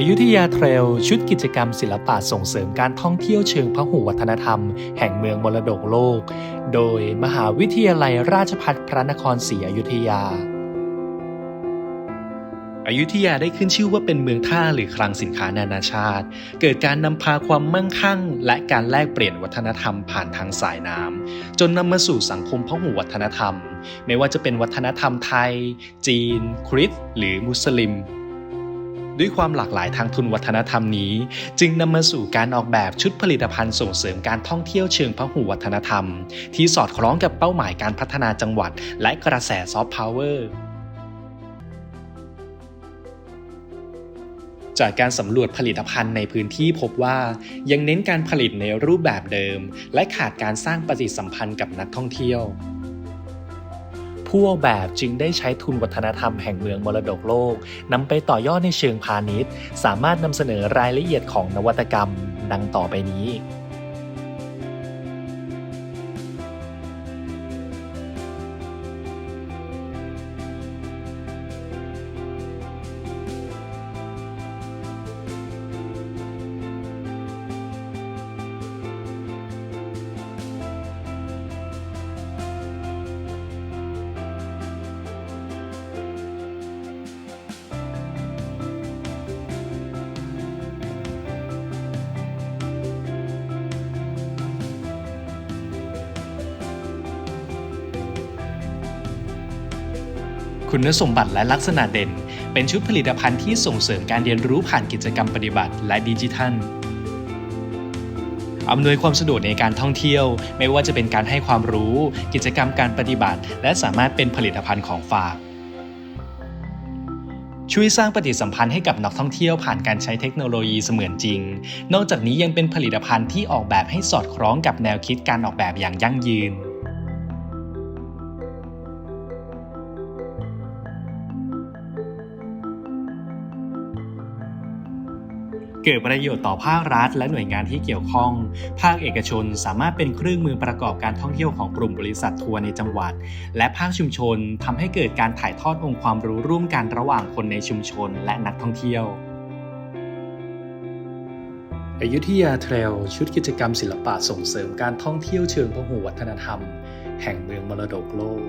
อยุธยาเทรลชุดกิจกรรมศิลปะส่งเสริมการท่องเที่ยวเชิงพหุวัฒนธรรม แห่งเมืองมรดกโลก โดยมหาวิทยาลัยราชภัฏพระนครศรีอยุธยาอายุธยาได้ขึ้นชื่อว่าเป็นเมืองท่าหรือคลังสินค้านานาชาติ เกิดการนำพาความมั่งคั่ง และการแลกเปลี่ยนวัฒนธรรมผ่านทางสายน้ำจนนำมาสู่สังคมพหุวัฒนธรรม ไม่ว่าจะเป็นวัฒนธรรมไทย จีน คริสต์หรือมุสลิม ด้วยความหลากหลายทางทุนวัฒนธรรมนี้ จึงนำมาสู่การออกแบบชุดผลิตภัณฑ์ส่งเสริมการท่องเที่ยวเชิงพหุวัฒนธรรม ที่สอดคล้องกับเป้าหมายการพัฒนาจังหวัด และกระแสซอฟต์พาวเวอร์จากการสำรวจผลิตภัณฑ์ในพื้นที่พบว่า ยังเน้นการผลิตในรูปแบบเดิม และขาดการสร้างปฏิสัมพันธ์กับนักท่องเที่ยว ผู้ออกแบบจึงได้ใช้ทุนวัฒนธรรมแห่งเมืองมรดกโลกนำไปต่อยอดในเชิงพาณิชย์ สามารถนำเสนอรายละเอียดของนวัตกรรม ดังต่อไปนี้ คุณสมบัติและลักษณะเด่น เป็นชุดผลิตภัณฑ์ที่ส่งเสริมการเรียนรู้ผ่านกิจกรรมปฏิบัติและดิจิทัลอำนวยความสะดวกในการท่องเที่ยว ไม่ว่าจะเป็นการให้ความรู้ กิจกรรมการปฏิบัติ และสามารถเป็นผลิตภัณฑ์ของฝาก ช่วยสร้างปฏิสัมพันธ์ให้กับนักท่องเที่ยวผ่านการใช้เทคโนโลยีเสมือนจริง นอกจากนี้ยังเป็นผลิตภัณฑ์ที่ออกแบบให้สอดคล้องกับแนวคิดการออกแบบอย่างยั่งยืน เกิดประโยชน์ต่อภาครัฐ และหน่วยงานที่เกี่ยวข้อง ภาคเอกชนสามารถเป็นเครื่องมือประกอบการท่องเที่ยวของกลุ่มบริษัททัวร์ในจังหวัด และภาคชุมชนทำให้เกิดการถ่ายทอดองค์ความรู้ร่วมกันระหว่างคนในชุมชนและนักท่องเที่ยวอยุธยาเทรลชุดกิจกรรมศิลปะส่งเสริมการท่องเที่ยวเชิงพหุวัฒนธรรม แห่งเมืองมรดกโลก